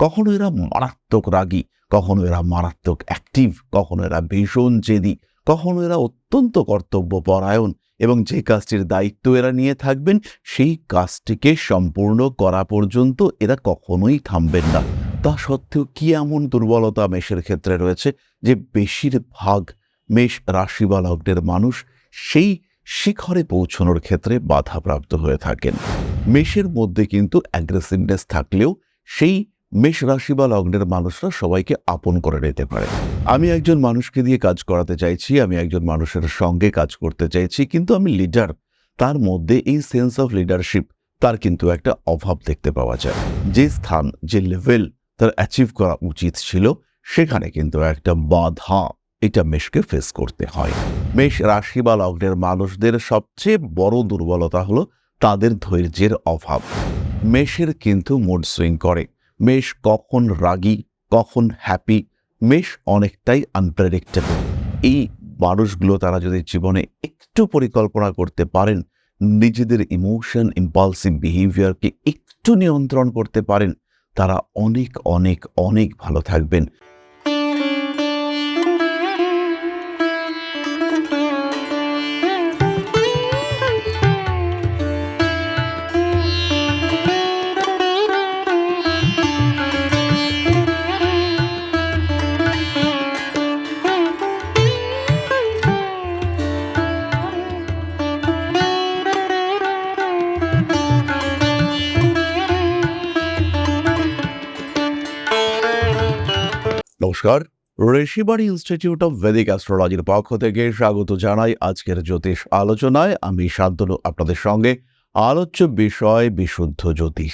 কখনো এরা মারাত্মক রাগী, কখনো এরা মারাত্মক অ্যাক্টিভ কখনো এরা ভীষণ জেদি, কখনো এরা অত্যন্ত কর্তব্যপরায়ণ এবং যে কাজটির দায়িত্ব এরা নিয়ে থাকবেন, সেই কাজটিকে সম্পূর্ণ করা পর্যন্ত এরা কখনোই থামবেন না। তা সত্ত্বেও কি এমন দুর্বলতা মেষের ক্ষেত্রে রয়েছে যে বেশিরভাগ মেষ রাশি মানুষ সেই শিখরে পৌঁছানোর ক্ষেত্রে বাধাপ্রাপ্ত হয়ে থাকেন? মেষের মধ্যে কিন্তু অ্যাগ্রেসিভনেস থাকলেও সেই মেষ রাশি বা লগ্নের মানুষরা সবাইকে আপন করে নিতে পারে। আমি একজন মানুষকে দিয়ে কাজ করাতে চাইছি, আমি একজন মানুষের সঙ্গে কাজ করতে চাইছি, কিন্তু আমি লিডার তার মধ্যে এই সেন্স অফ লিডারশিপ তার কিন্তু একটা অভাব দেখতে পাওয়া যায়। যে স্থান, যে লেভেল তার অ্যাচিভ করা উচিত ছিল, সেখানে কিন্তু একটা বাধা এটা মেষকে ফেস করতে হয়। মেষ রাশি বা লগ্নের মানুষদের সবচেয়ে বড় দুর্বলতা হলো তাদের ধৈর্যের অভাব। মেষের কিন্তু মুড সুইং করে। মেষ কখন রাগি, কখন হ্যাপি মেষ অনেকটাই আনপ্রেডিক্টেবল এই মানুষগুলো তারা যদি জীবনে একটু পরিকল্পনা করতে পারেন, নিজেদের ইমোশন ইম্পালসিভ বিহেভিয়ারকে একটু নিয়ন্ত্রণ করতে পারেন, তারা অনেক অনেক অনেক ভালো থাকবেন। নমস্কার। ঋষিবাড়ি ইনস্টিটিউট অফ ভেদিক অ্যাস্ট্রোলজির পক্ষ থেকে স্বাগত জানাই আজকের জ্যোতিষ আলোচনায়। আমি শান্তনু, আপনাদের সঙ্গে আলোচ্য বিষয় বিশুদ্ধ জ্যোতিষ।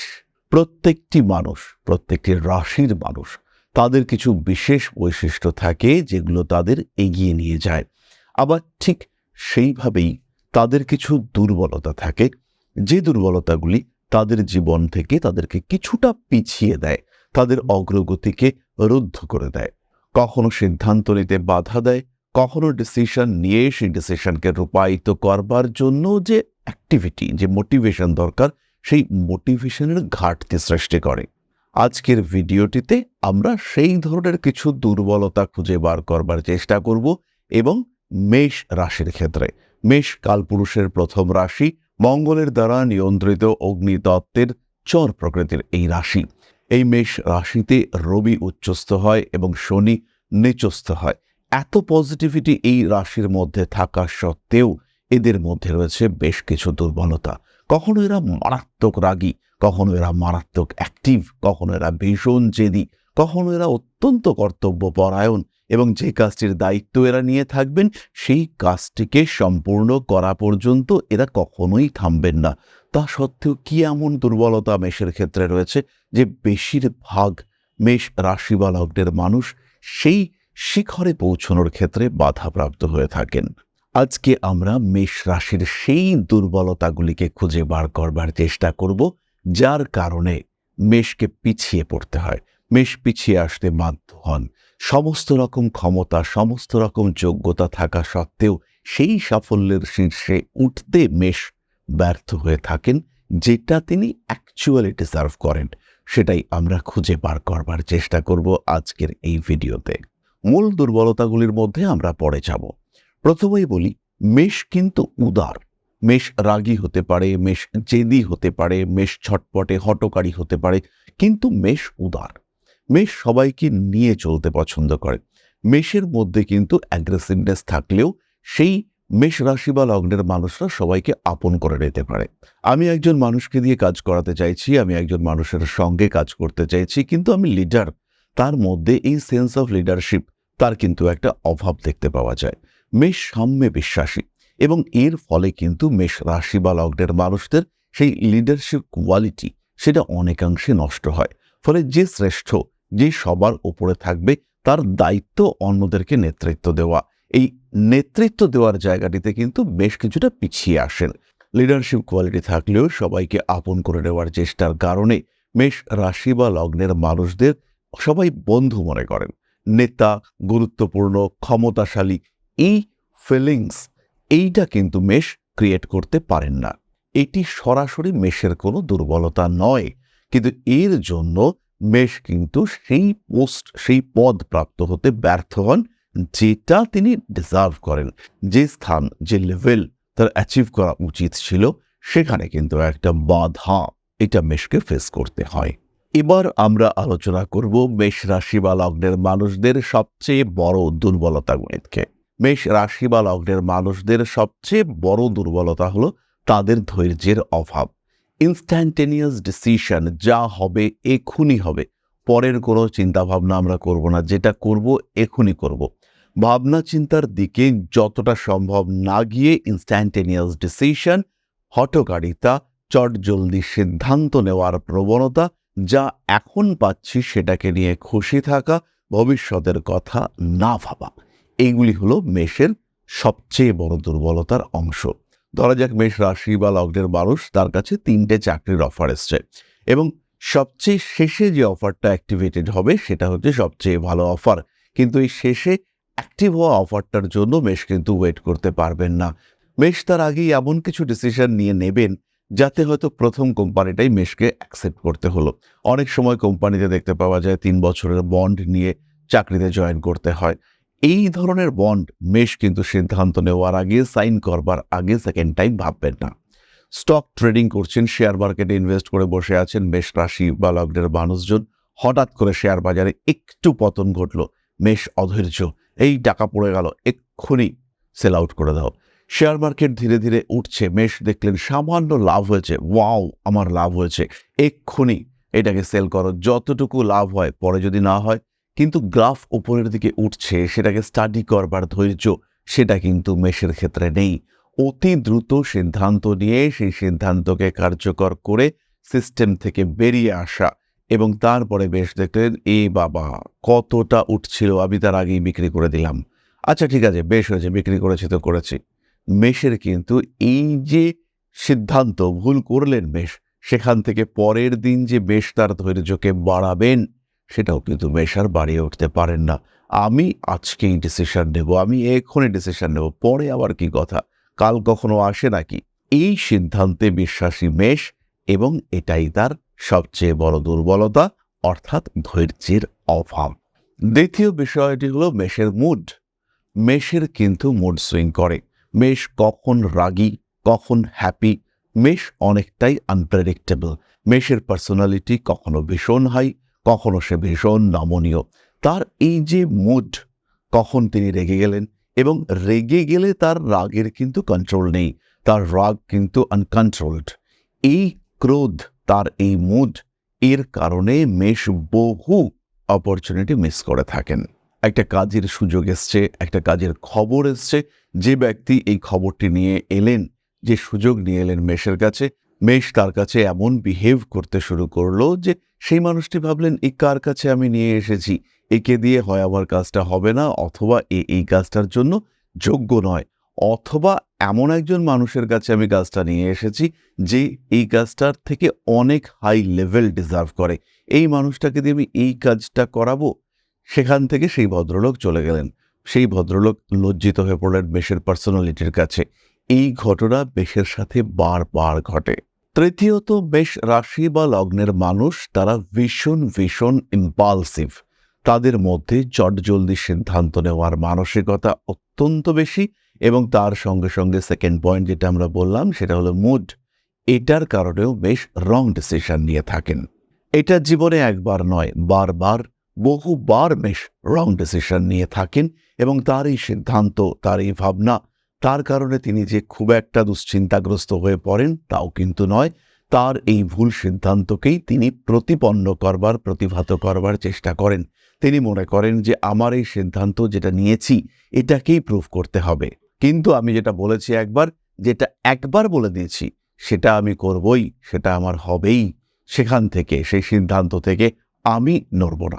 প্রত্যেকটি মানুষ, প্রত্যেকটি রাশির মানুষ, তাদের কিছু বিশেষ বৈশিষ্ট্য থাকে যেগুলো তাদের এগিয়ে নিয়ে যায়। আবার ঠিক সেইভাবেই তাদের কিছু দুর্বলতা থাকে। যে দুর্বলতাগুলি তাদের জীবন থেকে তাদেরকে কিছুটা পিছিয়ে দেয়, তাদের অগ্রগতিকে রুদ্ধ করে দেয়। কখনো সিদ্ধান্ত নিতে বাধা দেয়, কখনো ডিসিশন নিয়ে সেই ডিসিশনকে রূপায়িত করবার জন্য যে অ্যাক্টিভিটি যে মোটিভেশন দরকার, সেই মোটিভেশনের ঘাটতি সৃষ্টি করে। আজকের ভিডিওটিতে আমরা সেই ধরনের কিছু দুর্বলতা খুঁজে বার করবার চেষ্টা করব এবং মেষ রাশির ক্ষেত্রে। মেষ কালপুরুষের প্রথম রাশি, মঙ্গলের দ্বারা নিয়ন্ত্রিত অগ্নিতত্ত্বের চর প্রকৃতির এই রাশি। এই মেষ রাশিতে রবি উচ্চস্থ হয় এবং শনি নিচস্থ হয়। এত পজিটিভিটি এই রাশির মধ্যে থাকা সত্ত্বেও এদের মধ্যে রয়েছে বেশ কিছু দুর্বলতা। কখনো এরা মারাত্মক রাগী, কখনো এরা মারাত্মক অ্যাক্টিভ কখনো এরা ভীষণ জেদি, কখনো এরা অত্যন্ত কর্তব্যপরায়ণ এবং যে কাজটির দায়িত্ব এরা নিয়ে থাকবেন, সেই কাজটিকে সম্পূর্ণ করা পর্যন্ত এরা কখনোই থামবেন না। তা সত্ত্বেও কি এমন দুর্বলতা মেষের ক্ষেত্রে রয়েছে যে বেশিরভাগ মেষ রাশি মানুষ সেই শিখরে পৌঁছানোর ক্ষেত্রে বাধাপ্রাপ্ত হয়ে থাকেন? আজকে আমরা মেষ রাশির সেই দুর্বলতাগুলিকে খুঁজে বার করবার চেষ্টা করব, যার কারণে মেষকে পিছিয়ে পড়তে হয়। মেষ পিছিয়ে আসতে বাধ্য হন। সমস্ত রকম ক্ষমতা, সমস্ত রকম যোগ্যতা থাকা সত্ত্বেও সেই সাফল্যের শীর্ষে উঠতে মেষ ব্যর্থ হয়ে থাকেন, যেটা তিনি অ্যাকচুয়ালি ডিজার্ভ করেন। সেটাই আমরা খুঁজে বার করবার চেষ্টা করব আজকের এই ভিডিওতে। মূল দুর্বলতাগুলির মধ্যে আমরা পড়ে যাব। প্রথমেই বলি, মেষ কিন্তু উদার। মেষ রাগী হতে পারে, মেষ জেদি হতে পারে, মেষ ছটপটে হটকারী হতে পারে, কিন্তু মেষ উদার। মেষ সবাইকে নিয়ে চলতে পছন্দ করে। মেষের মধ্যে কিন্তু অ্যাগ্রেসিভনেস থাকলেও সেই মেষ রাশি বা লগ্নের মানুষরা সবাইকে আপন করে নিতে পারে। আমি একজন মানুষকে দিয়ে কাজ করাতে চাইছি, আমি একজন মানুষের সঙ্গে কাজ করতে চাইছি, কিন্তু আমি লিডার তার মধ্যে এই সেন্স অফ লিডারশিপ তার কিন্তু একটা অভাব দেখতে পাওয়া যায়। মেষ সাম্যে বিশ্বাসী এবং এর ফলে কিন্তু মেষ রাশি বা লগ্নের মানুষদের সেই লিডারশিপ কোয়ালিটি সেটা অনেকাংশে নষ্ট হয়। ফলে যে শ্রেষ্ঠ, যে সবার ওপরে থাকবে, তার দায়িত্ব অন্যদেরকে নেতৃত্ব দেওয়া, এই নেতৃত্ব দেওয়ার জায়গাটিতে কিন্তু বেশ কিছুটা পিছিয়ে আসেন। লিডারশিপ কোয়ালিটি থাকলেও সবাইকে আপন করে নেওয়ার চেষ্টার কারণে মেষ রাশি বা লগ্নের মানুষদের সবাই বন্ধু মনে করেন। নেতা, গুরুত্বপূর্ণ, ক্ষমতাশালী, এই ফিলিংস এইটা কিন্তু মেষ ক্রিয়েট করতে পারেন না। এটি সরাসরি মেষের কোনো দুর্বলতা নয়, কিন্তু এর জন্য মেষ কিন্তু সেই পোস্ট সেই পদ প্রাপ্ত হতে ব্যর্থ হন যেটা তিনি ডিজার্ভ করেন। যে স্থান, যে লেভেল তার অ্যাচিভ করা উচিত ছিল, সেখানে কিন্তু একটা বাধা এটা মেষকে ফেস করতে হয়। এবার আমরা আলোচনা করব মেষ রাশি বা লগ্নের মানুষদের সবচেয়ে বড় দুর্বলতা গণিতকে মেষ রাশি বা লগ্নের মানুষদের সবচেয়ে বড় দুর্বলতা হলো তাদের ধৈর্যের অভাব। ইনস্ট্যান্টেনিয়াস ডিসিশন যা হবে এখুনি হবে, পরের কোনো চিন্তাভাবনা আমরা করব না, যেটা করব এখুনি করব। ভাবনা চিন্তার দিকে যতটা সম্ভব না গিয়ে ইনস্ট্যান্টেনিয়াস ডিসিশন হটকারিতা চটজলদি সিদ্ধান্ত নেওয়ার প্রবণতা যা এখন পাচ্ছি সেটাকে নিয়ে খুশি থাকা, ভবিষ্যতের কথা না ভাবা। এইগুলি হলো মেষের সবচেয়ে বড় দুর্বলতার অংশ। ধরা যাক মেষ রাশি বা লগ্নের মানুষ তার কাছে তিনটে চাকরির অফার এসছে এবং সবচেয়ে শেষে যে অফারটা অ্যাক্টিভেটেড হবে সেটা হচ্ছে সবচেয়ে ভালো অফার কিন্তু এই শেষে অ্যাক্টিভ হওয়া অফারটার জন্য মেষ কিন্তু ওয়েট করতে পারবেন না। মেষ তার আগেই এমন কিছু ডিসিশন নিয়ে নেবেন, যাতে হয়তো প্রথম কোম্পানিটাই মেষকে অ্যাকসেপ্ট করতে হলো। অনেক সময় কোম্পানিতে দেখতে পাওয়া যায় তিন বছরের বন্ড নিয়ে চাকরিতে জয়েন করতে হয়। এই ধরনের বন্ড মেষ কিন্তু সিদ্ধান্ত নেওয়ার আগে সাইন করবার আগে সেকেন্ড টাইম ভাববেন না। স্টক ট্রেডিং করছেন শেয়ার মার্কেটে ইনভেস্ট করে বসে আছেন মেষ রাশি বা লগ্নের মানুষজন। হঠাৎ করে শেয়ার বাজারে একটু পতন ঘটলো। মেষ অধৈর্য। এই টাকা পড়ে গেল, এক্ষুনি সেল আউট করে দাও। শেয়ার মার্কেট ধীরে ধীরে উঠছে, মেষ দেখলেন সামান্য লাভ হয়েছে। ওয়াও আমার লাভ হয়েছে। এক্ষুনি এটাকে সেল করো। যতটুকু লাভ হয়, পরে যদি না হয়, কিন্তু গ্রাফ উপরের দিকে উঠছে, সেটাকে স্টাডি করবার ধৈর্য, সেটা কিন্তু মেষের ক্ষেত্রে নেই। অতি দ্রুত সিদ্ধান্ত নিয়ে সেই সিদ্ধান্তকে কার্যকর করে সিস্টেম থেকে বেরিয়ে আসা এবং তারপরে বেশ দেখলেন, এ বাবা, কতটা উঠছিল, আমি তার আগেই বিক্রি করে দিলাম। আচ্ছা ঠিক আছে, বেশ হয়েছে, বিক্রি করেছি তো করেছি। মেষের কিন্তু এই যে সিদ্ধান্ত, ভুল করলেন মেষ, সেখান থেকে পরের দিন যে বেশ তার ধৈর্যকে বাড়াবেন, সেটাও কিন্তু মেষ আর বাড়িয়ে উঠতে পারেন না। আমি আজকেই ডিসিশন নেব, আমি এক্ষুনি ডিসিশন নেব, পরে আবার কি কথা? কাল কখনো আসে নাকি? এই সিদ্ধান্তে বিশ্বাসী মেষ এবং এটাই তার সবচেয়ে বড় দুর্বলতা, অর্থাৎ ধৈর্যের অভাব। দ্বিতীয় বিষয়টি হলো মেষের মুড। মেষের কিন্তু মুড সুইং করে। মেষ কখন রাগী, কখন হ্যাপি। মেষ অনেকটাই আনপ্রেডিক্টেবল মেষের পার্সোনালিটি কখনো ভীষণ হাই কখনো সে ভীষণ নমনীয়। তার এই যে মুড, কখন তিনি রেগে গেলেন এবং রেগে গেলে তার রাগের কিন্তু কন্ট্রোল নেই। তার রাগ কিন্তু আনকন্ট্রোলড এই ক্রোধ তার এই মুড এর কারণে মেষ বহু অপরচুনিটি মিস করে থাকেন। একটা কাজের সুযোগ এসছে, একটা কাজের খবর এসছে, যে ব্যক্তি এই খবরটি নিয়ে এলেন, যে সুযোগ নিয়ে এলেন মেষের কাছে, মেষ তার কাছে এমন বিহেভ করতে শুরু করল যে সেই মানুষটি ভাবলেন এই কার কাছে আমি নিয়ে এসেছি? একে দিয়ে হয় আমার কাজটা হবে না, অথবা এ এই কাজটার জন্য যোগ্য নয়। অথবা এমন একজন মানুষের কাছে আমি কাজটা নিয়ে এসেছি, যে এই কাজটার থেকে অনেক হাই লেভেল ডিজার্ভ করে। এই মানুষটাকে দিয়ে আমি এই কাজটা করাবো? সেখান থেকে সেই ভদ্রলোক চলে গেলেন। সেই ভদ্রলোক লজ্জিত হয়ে পড়লেন বেশের পার্সোনালিটির কাছে। এই ঘটনা বেশের সাথে বারবার ঘটে। তৃতীয়ত, বেশ রাশি বা লগ্নের মানুষ, তারা ভীষণ ভীষণ ইম্পালসিভ তাদের মধ্যে চটজলদি সিদ্ধান্ত নেওয়ার মানসিকতা অত্যন্ত বেশি। এবং তার সঙ্গে সঙ্গে সেকেন্ড পয়েন্ট যেটা আমরা বললাম, সেটা হলো মুড এটার কারণেও বেশ রং ডিসিশন নিয়ে থাকেন। এটা জীবনে একবার নয়, বারবার, বহুবার বেশ রং ডিসিশন নিয়ে থাকেন এবং তার এই সিদ্ধান্ত, তার এই ভাবনা, তার কারণে তিনি যে খুব একটা দুশ্চিন্তাগ্রস্ত হয়ে পড়েন তাও কিন্তু নয়, তার এই ভুল সিদ্ধান্তকেই তিনি প্রতিপন্ন করবার, প্রতিভাত করবার চেষ্টা করেন। তিনি মনে করেন যে, আমার এই সিদ্ধান্ত যেটা নিয়েছি, এটাকেই প্রুভ করতে হবে। কিন্তু আমি যেটা বলেছি একবার, যেটা একবার বলে দিয়েছি, সেটা আমি করবই, সেটা আমার হবেই। সেখান থেকে, সেই সিদ্ধান্ত থেকে আমি নড়ব না।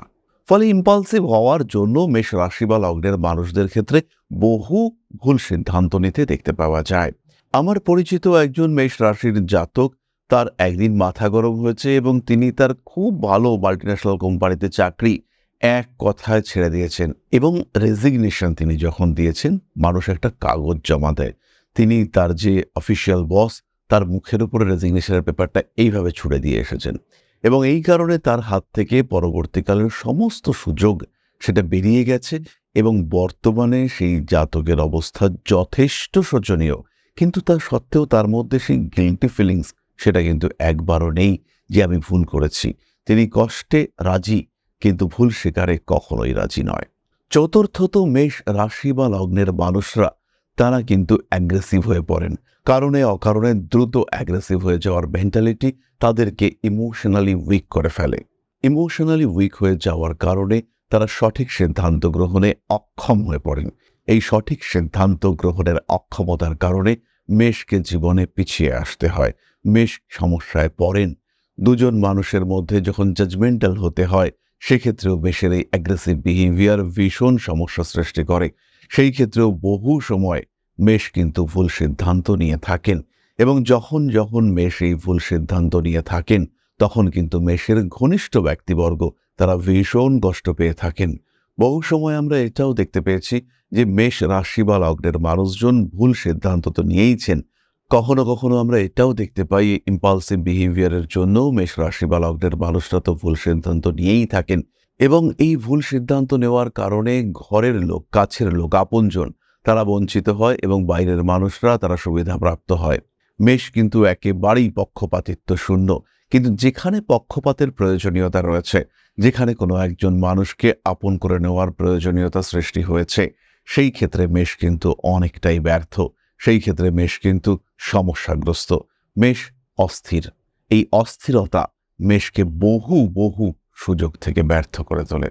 ফলে ইম্পালসিভ হওয়ার জন্য মেষ রাশি বা লগ্নের মানুষদের ক্ষেত্রে বহু ভুল সিদ্ধান্ত নিতে দেখতে পাওয়া যায়। আমার পরিচিত একজন মেষ রাশির জাতক, তার একদিন মাথা গরম হয়েছে এবং তিনি তার খুব ভালো মাল্টিন্যাশনাল কোম্পানিতে চাকরি এক কথায় ছেড়ে দিয়েছেন এবং রেজিগনেশন তিনি যখন দিয়েছেন, মানুষ একটা কাগজ জমা দেয়। তিনি তার যে অফিসিয়াল বস তার মুখের উপরে রেজিগনেশনের পেপারটা এইভাবে ছুড়ে দিয়ে এসেছেন। এবং এই কারণে তার হাত থেকে পরবর্তীকালের সমস্ত সুযোগ সেটা বেরিয়ে গেছে এবং বর্তমানে সেই জাতকের অবস্থা যথেষ্ট শোচনীয়। কিন্তু তা সত্ত্বেও তার মধ্যে সেই গিল্টি ফিলিংস সেটা কিন্তু একবারও নেই যে আমি ভুল করেছি। তিনি কষ্টে রাজি কিন্তু ভুল স্বীকারে কখনোই রাজি নয়। চতুর্থত মেষ রাশি বা লগ্নের মানুষরা, তারা কিন্তু অ্যাগ্রেসিভ হয়ে পড়েন। কারণে অকারণে দ্রুত অ্যাগ্রেসিভ হয়ে যাওয়ার মেন্টালিটি তাদেরকে ইমোশনালি উইক করে ফেলে। ইমোশনালি উইক হয়ে যাওয়ার কারণে তারা সঠিক সিদ্ধান্ত গ্রহণে অক্ষম হয়ে পড়েন। এই সঠিক সিদ্ধান্ত গ্রহণের অক্ষমতার কারণে মেষকে জীবনে পিছিয়ে আসতে হয়। মেষ সমস্যায় পড়েন। দুজন মানুষের মধ্যে যখন জাজমেন্টাল হতে হয় সেক্ষেত্রেও মেষের এই অ্যাগ্রেসিভ বিহেভিয়ার ভীষণ সমস্যা সৃষ্টি করে। সেই ক্ষেত্রেও বহু সময় মেষ কিন্তু ভুল সিদ্ধান্ত নিয়ে থাকেন এবং যখন যখন মেষ এই ভুল সিদ্ধান্ত নিয়ে থাকেন, তখন কিন্তু মেষের ঘনিষ্ঠ ব্যক্তিবর্গ তারা ভীষণ কষ্ট পেয়ে থাকেন। বহু সময় আমরা এটাও দেখতে পেয়েছি যে মেষ রাশি বা লগ্নের মানুষজন ভুল সিদ্ধান্ত তো নিয়েইছেন কখনো কখনো আমরা এটাও দেখতে পাই ইম্পালসিভ বিহেভিয়ারের জন্য মেষ রাশি বা লগ্নের মানুষরা তো ভুল সিদ্ধান্ত নিয়েই থাকেন এবং এই ভুল সিদ্ধান্ত নেওয়ার কারণে ঘরের লোক, কাছের লোক, আপনজন তারা বঞ্চিত হয় এবং বাইরের মানুষরা তারা সুবিধাপ্রাপ্ত হয়। মেষ কিন্তু একেবারেই পক্ষপাতিত্ব শূন্য। কিন্তু যেখানে পক্ষপাতের প্রয়োজনীয়তা রয়েছে, যেখানে কোনো একজন মানুষকে আপন করে নেওয়ার প্রয়োজনীয়তা সৃষ্টি হয়েছে, সেই ক্ষেত্রে মেষ কিন্তু অনেকটাই ব্যর্থ। সেই ক্ষেত্রে মেষ কিন্তু সমস্যাগ্রস্ত। মেষ অস্থির। এই অস্থিরতা মেষকে বহু বহু সুযোগ থেকে ব্যর্থ করে তোলে।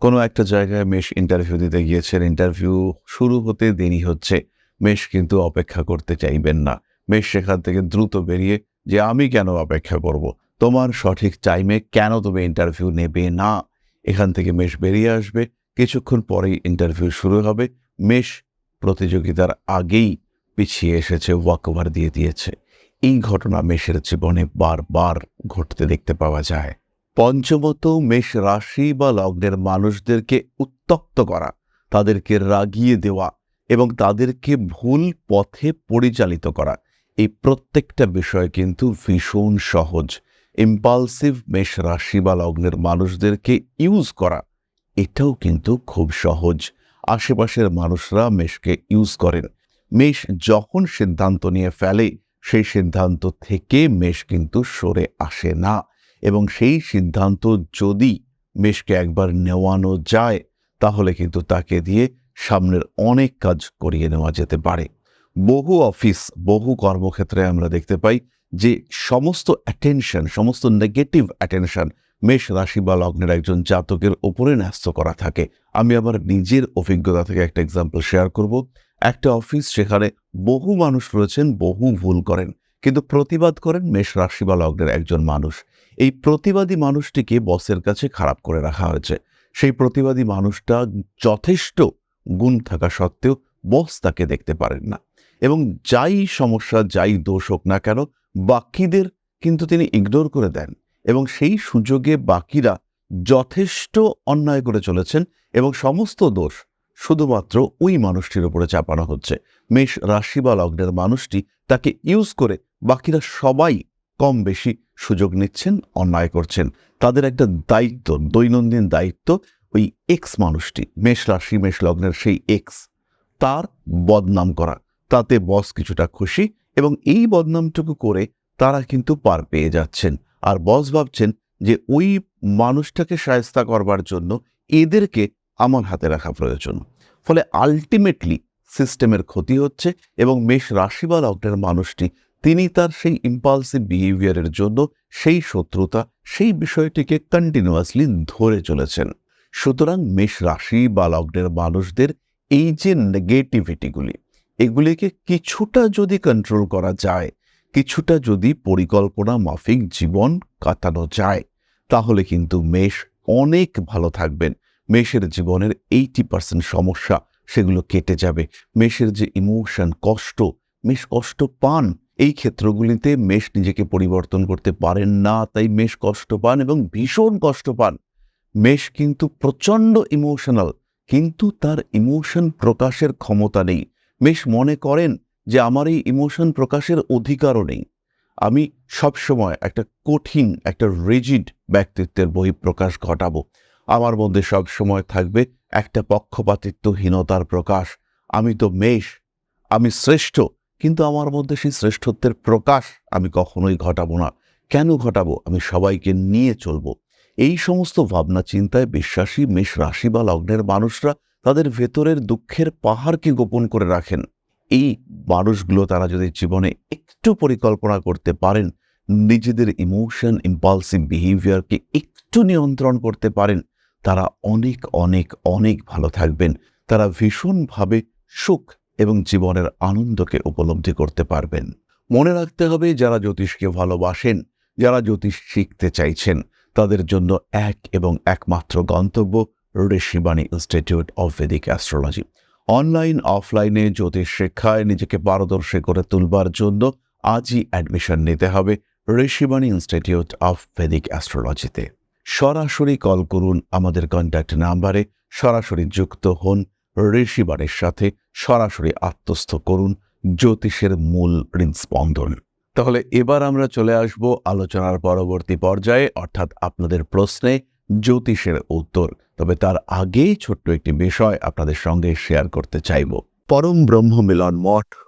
কোনো একটা জায়গায় মেষ ইন্টারভিউ দিতে গিয়েছেন ইন্টারভিউ শুরু হতে দেরি হচ্ছে। মেষ কিন্তু অপেক্ষা করতে চাইবেন না। মেষ সেখান থেকে দ্রুত বেরিয়ে, যে আমি কেন অপেক্ষা করব? তোমার সঠিক টাইমে কেন তুমি ইন্টারভিউ নেবে না? এখান থেকে মেষ বেরিয়ে আসবে। কিছুক্ষণ পরেই ইন্টারভিউ শুরু হবে। মেষ প্রতিযোগিতার আগেই পিছিয়ে এসেছে, ওয়াকওভার দিয়ে দিয়েছে। এই ঘটনা মেষের জীবনে বারবার ঘটতে দেখতে পাওয়া যায়। পঞ্চমত, মেষ রাশি বা লগ্নের মানুষদেরকে উত্তক্ত করা, তাদেরকে রাগিয়ে দেওয়া এবং তাদেরকে ভুল পথে পরিচালিত করা। এই প্রত্যেকটা বিষয় কিন্তু ভীষণ সহজ। ইম্পালসিভ মেষ রাশি বা লগ্নের মানুষদেরকে ইউজ করা, এটাও কিন্তু খুব সহজ। আশেপাশের মানুষরা মেষকে ইউজ করেন। মেষ যখন সিদ্ধান্ত নিয়ে ফেলে, সেই সিদ্ধান্ত থেকে মেষ কিন্তু সরে আসে না। এবং সেই সিদ্ধান্ত যদি মেষকে একবার নেওয়ানো যায়, তাহলে কিন্তু তাকে দিয়ে সামনের অনেক কাজ করিয়ে নেওয়া যেতে পারে। বহু অফিস, বহু কর্মক্ষেত্রে আমরা দেখতে পাই যে সমস্ত অ্যাটেনশন সমস্ত নেগেটিভ অ্যাটেনশন মেষ রাশি বা লগ্নের একজন জাতকের ওপরে ন্যস্ত করা থাকে। আমি আমার নিজের অভিজ্ঞতা থেকে একটা এক্সাম্পল শেয়ার করব। একটা অফিস সেখানে বহু মানুষ রয়েছেন, বহু ভুল করেন। কিন্তু প্রতিবাদ করেন মেষ রাশি বা লগ্নের একজন মানুষ। এই প্রতিবাদী মানুষটিকে বসের কাছে খারাপ করে রাখা হয়েছে। সেই প্রতিবাদী মানুষটা যথেষ্ট গুণ থাকা সত্ত্বেও বস তাকে দেখতে পারেন না। এবং যাই সমস্যা, যাই দোষ হোক না কেন, বাকিদের কিন্তু তিনি ইগনোর করে দেন। এবং সেই সুযোগে বাকিরা যথেষ্ট অন্যায় করে চলেছেন এবং সমস্ত দোষ শুধুমাত্র ওই মানুষটির উপরে চাপানো হচ্ছে। মেষ রাশি বা লগ্নের মানুষটি তাকে ইউজ করে বাকিরা সবাই কম বেশি সুযোগ নিচ্ছেন, অন্যায় করছেন। তাদের একটা দায়িত্ব, দৈনন্দিন দায়িত্ব ওই এক্স মানুষটি, মেষ রাশি, মেষ লগ্নের সেই এক্স তার বদনাম করা। তাতে বস কিছুটা খুশি এবং এই বদনামটুকু করে তারা কিন্তু পার পেয়ে যাচ্ছেন। আর বস ভাবছেন যে ওই মানুষটাকে সায়স্তা করবার জন্য এদেরকে আমার হাতে রাখা প্রয়োজন। ফলে আলটিমেটলি সিস্টেমের ক্ষতি হচ্ছে এবং মেষ রাশি বা লগ্নের মানুষটি, তিনি তার সেই ইম্পালসিভ বিহেভিয়ারের জন্য সেই শত্রুতা, সেই বিষয়টিকে কন্টিনিউয়াসলি ধরে চলেছেন। সুতরাং মেষ রাশি বা লগ্নের মানুষদের এই যে নেগেটিভিটিগুলি এগুলিকে কিছুটা যদি কন্ট্রোল করা যায়, কিছুটা যদি পরিকল্পনা মাফিক জীবন কাটানো যায়, তাহলে কিন্তু মেষ অনেক ভালো থাকবেন। মেষের জীবনের এইটি পার্সেন্ট সমস্যা, সেগুলো কেটে যাবে। মেষের যে ইমোশন কষ্ট, মেষ কষ্ট পান। এই ক্ষেত্রগুলিতে মেষ নিজেকে পরিবর্তন করতে পারেন না, তাই মেষ কষ্ট পান এবং ভীষণ কষ্ট পান। মেষ কিন্তু প্রচণ্ড ইমোশনাল কিন্তু তার ইমোশন প্রকাশের ক্ষমতা নেই। মেষ মনে করেন যে আমার এই ইমোশন প্রকাশের অধিকারও নেই। আমি সবসময় একটা কঠিন, একটা রেজিড ব্যক্তিত্বের বহিঃপ্রকাশ ঘটাবো। আমার মধ্যে সবসময় থাকবে একটা পক্ষপাতিত্বহীনতার প্রকাশ। আমি তো মেষ, আমি শ্রেষ্ঠ, কিন্তু আমার মধ্যে সেই শ্রেষ্ঠত্বের প্রকাশ আমি কখনোই ঘটাবো না। কেন ঘটাবো? আমি সবাইকে নিয়ে চলবো। এই সমস্ত ভাবনা, চিন্তায় বিশ্বাসী মেষ রাশি বা লগ্নের মানুষরা তাদের ভেতরের দুঃখের পাহাড়কে গোপন করে রাখেন। এই মানুষগুলো তারা যদি জীবনে একটু পরিকল্পনা করতে পারেন, নিজেদের ইমোশন ইম্পালসিভ বিহেভিয়ারকে একটু নিয়ন্ত্রণ করতে পারেন তারা অনেক অনেক অনেক ভালো থাকবেন। তারা ভীষণভাবে সুখ এবং জীবনের আনন্দকে উপলব্ধি করতে পারবেন। মনে রাখতে হবে, যারা জ্যোতিষকে ভালোবাসেন, যারা জ্যোতিষ শিখতে চাইছেন, তাদের জন্য এক এবং একমাত্র গন্তব্য Rishibani Institute of Vedic Astrology online, অফলাইনে জ্যোতিষ শিক্ষায় নিজেকে পারদর্শী করে তুলবার জন্য আজই অ্যাডমিশন নিতে হবে ঋষিবাণী ইনস্টিটিউট অফ ভেদিক অ্যাস্ট্রোলজিতে সরাসরি কল করুন আমাদের কন্ট্যাক্ট নাম্বারে সরাসরি যুক্ত হন ঋষিবাণীর সাথে সরাসরি আত্মস্থ করুন, জ্যোতিষের মূল হৃদস্পন্দন। তাহলে এবার আমরা চলে আসব আলোচনার পরবর্তী পর্যায়ে, অর্থাৎ আপনাদের প্রশ্নে জ্যোতিষের উত্তর। তবে তার আগেই ছোট্ট একটি বিষয় আপনাদের সঙ্গে শেয়ার করতে চাইব। পরম ব্রহ্ম মিলন মঠ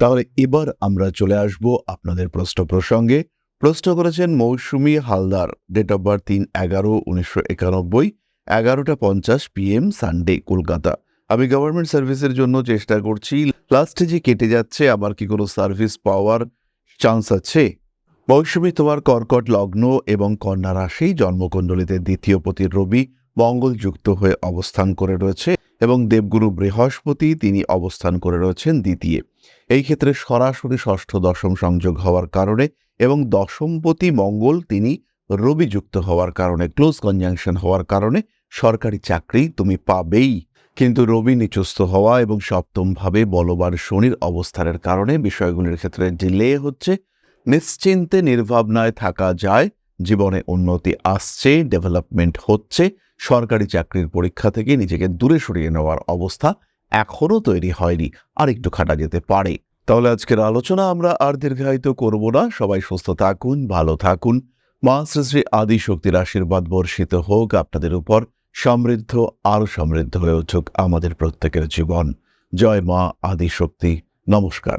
তাহলে এবার আমরা চলে আসব আপনাদের প্রশ্ন প্রসঙ্গে। প্রশ্ন করেছেন Mousumi Haldar date of birth তিন এগারো উনিশশো একানব্বই, এগারোটা পঞ্চাশ পিএম সানডে কলকাতা। আমি গভর্নমেন্ট সার্ভিসের জন্য চেষ্টা করছি। লাস্টে যে কেটে যাচ্ছে, আমার কি কোনো সার্ভিস পাওয়ার চান্স আছে? মৌসুমী, তোমার কর্কট লগ্ন এবং কন্যা রাশি জন্মকুণ্ডলিতে দ্বিতীয় পতির রবি মঙ্গল যুক্ত হয়ে অবস্থান করে রয়েছে এবং দেবগুরু বৃহস্পতি, তিনি অবস্থান করে রয়েছেন দ্বিতীয়। এই ক্ষেত্রে সরাসরি ষষ্ঠ দশম সংযোগ হওয়ার কারণে এবং দশমপতি মঙ্গল তিনি রবি যুক্ত হওয়ার কারণে ক্লোজ কনজাংশন হওয়ার কারণে সরকারি চাকরি তুমি পাবেই। কিন্তু রবি নিচস্থ হওয়া এবং সপ্তমভাবে বলবান শনির অবস্থানের কারণে বিষয়গুলির ক্ষেত্রে ডিলে হচ্ছে। নিশ্চিন্তে, নির্ভাবনায় থাকা যায়, জীবনে উন্নতি আসছে ডেভেলপমেন্ট হচ্ছে, সরকারি চাকরির পরীক্ষা থেকে নিজেকে দূরে সরিয়ে নেওয়ার অবস্থা এখনও তৈরি হয়নি, আর একটু খাটা যেতে পারে। তাহলে আজকের আলোচনা আমরা আর দীর্ঘায়িত করব না। সবাই সুস্থ থাকুন, ভালো থাকুন। মা শ্রী শ্রী আদি শক্তির আশীর্বাদ বর্ষিত হোক, আপনাদের উপর সমৃদ্ধ, আরও সমৃদ্ধ হয়ে উঠুক আমাদের প্রত্যেকের জীবন। জয় মা আদি শক্তি নমস্কার।